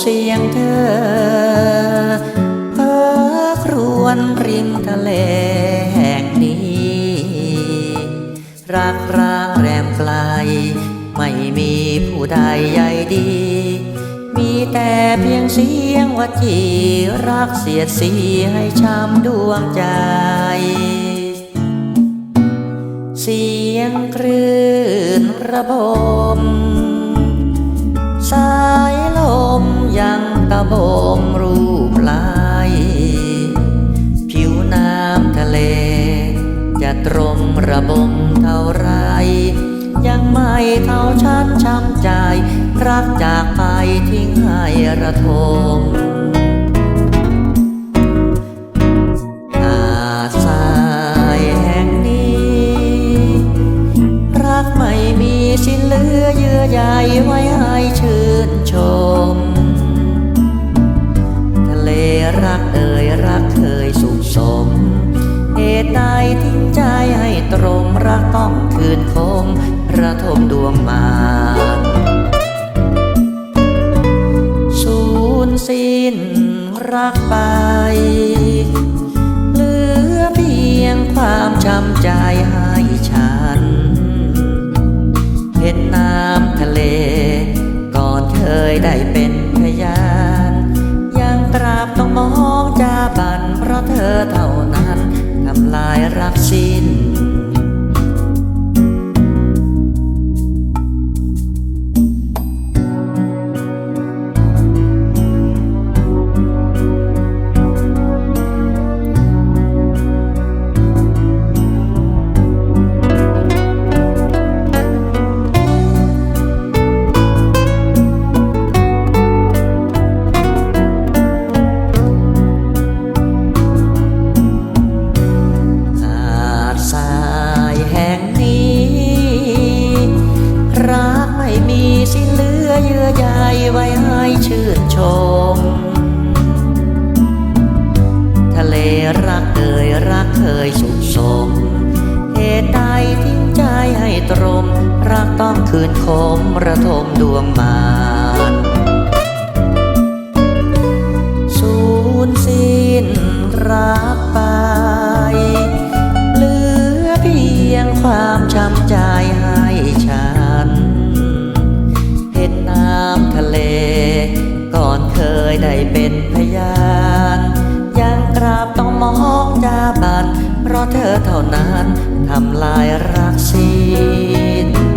เสียงเธอเพ้อครวญริมทะเลแห่งนี้ รักร้างแรมไกล ไม่มีผู้ใดใยดี มีแต่เพียงเสียงว่าจีรักเสียดสีให้ช้ำดวงใจ เสียงคลื่นระบมสา มยังตะบงรูปลาย ผิวน้ำทะเล จะตรงระบมเท่าไร ยังไม่เท่าฉันช้ำใจ รักจากไปทิ้งให้ระทมหาดทรายแห่งนี้รักไม่มีสิ้นเหลือเยื่อใยไว้ ใจทิ้งใจให้ตรงรักต้องคืนคงระทมดวงมานสูญสิ้นรักไป เหลือเพียงความช้ำใจให้ชา รับสิ้น ใยไว้ให้ชื่นชม ทะเลรักเอ่ยรักเคยสุขสมเหตุใดทิ้งใจให้ตรม รักต้องคืนคมระทมดวงมาานานทำลายรักสิ้น